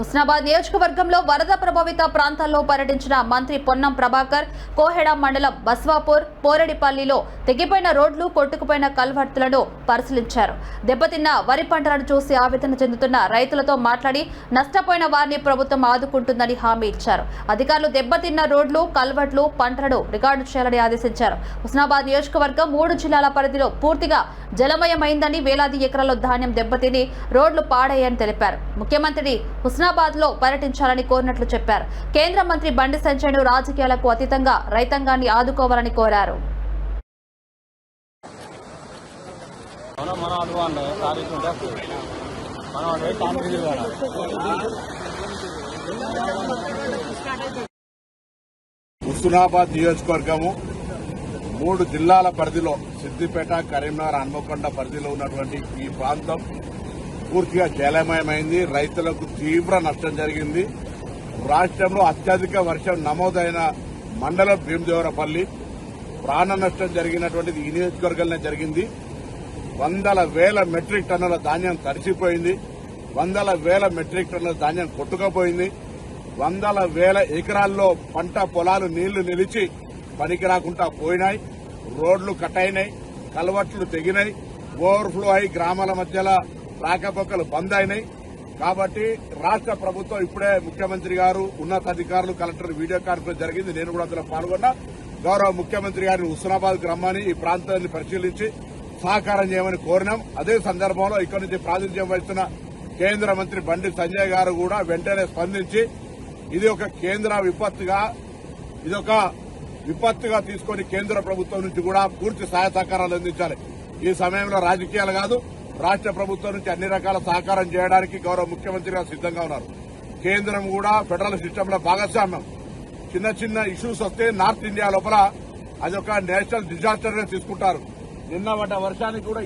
హుస్నాబాద్ నియోజకవర్గంలో వరద ప్రభావిత ప్రాంతాల్లో పర్యటించిన మంత్రి పొన్నం ప్రభాకర్ కోహెడ మండలం బస్వాపూర్ పోరడిపల్లిలో తెగిపోయిన రోడ్లు కొట్టుకుపోయిన కల్వర్తులను పరిశీలించారు. దెబ్బతిన్న వరి పంటలను చూసి ఆవేదన చెందుతున్న రైతులతో మాట్లాడి నష్టపోయిన వారిని ప్రభుత్వం ఆదుకుంటుందని హామీ ఇచ్చారు. అధికారులు దెబ్బతిన్న రోడ్లు కల్వర్ట్లు పంటలను రికార్డు చేయాలని ఆదేశించారు. హుస్నాబాద్ నియోజకవర్గం మూడు జిల్లాల పరిధిలో పూర్తిగా జలమయమైందని వేలాది ఎకరాల్లో ధాన్యం దెబ్బతిని రోడ్లు పాడయ్యాయని తెలిపారు. ముఖ్యమంత్రి హుస్నాబాద్లో పర్యటించాలని కోరినట్లు చెప్పారు. కేంద్ర మంత్రి బండి సంజయ్ను రాజకీయాలకు అతీతంగా రైతాంగాన్ని ఆదుకోవాలని కోరారు. హుస్నాబాద్ నియోజకవర్గము మూడు జిల్లాల పరిధిలో సిద్దిపేట కరీంనగర్ హన్మకొండ పరిధిలో ఉన్నటువంటి ఈ ప్రాంతం పూర్తిగా జలమయమైంది. రైతులకు తీవ్ర నష్టం జరిగింది. రాష్ట్రంలో అత్యధిక వర్షం నమోదైన మండలం భీమదేవరపల్లి. ప్రాణ నష్టం జరిగినటువంటిది ఈ నియోజకవర్గంలో జరిగింది. వందల వేల మెట్రిక్ టన్నుల ధాన్యం తడిసిపోయింది. వందల వేల మెట్రిక్ టన్నుల ధాన్యం కొట్టుకపోయింది. వందల వేల ఎకరాల్లో పంట పొలాలు నీళ్ళు నిలిచి పనికి రాకుండా పోయినాయి. రోడ్లు కట్ అయినాయి కలవట్లు తెగినాయి. ఓవర్ఫ్లో అయి గ్రామాల మధ్యలో రాకపోకలు బంద్ అయినాయి కాబట్టి రాష్ట్ర ప్రభుత్వం ఇప్పుడే ముఖ్యమంత్రి గారు ఉన్నతాధికారులు కలెక్టర్ వీడియో కాన్ఫరెన్స్ జరిగింది. నేను కూడా అందులో పాల్గొన్నా. గౌరవ ముఖ్యమంత్రి గారిని హుస్నాబాద్ రమ్మని ఈ ప్రాంతాన్ని పరిశీలించి సహకారం చేయమని కోరినాం. అదే సందర్భంలో ఇక్కడి నుంచి ప్రాతినిధ్యం వహిస్తున్న కేంద్ర మంత్రి బండి సంజయ్ గారు కూడా వెంటనే స్పందించి ఇది ఒక కేంద్ర విపత్తుగా ఇది ఒక విపత్తుగా తీసుకొని కేంద్ర ప్రభుత్వం నుంచి కూడా పూర్తి సహాయ సహకారాలు అందించాలి. ఈ సమయంలో రాజకీయాలు కాదు రాష్ట్ర ప్రభుత్వం నుంచి అన్ని రకాల సహకారం చేయడానికి గౌరవ ముఖ్యమంత్రి గారు సిద్దంగా ఉన్నారు. కేంద్రం కూడా ఫెడరల్ సిస్టంలో భాగస్వామ్యం. చిన్న చిన్న ఇష్యూస్ వస్తే నార్త్ ఇండియా లోపల అదొక నేషనల్ డిజాస్టర్గా తీసుకుంటారు. నిన్న పడ్డ వర్షానికి కూడా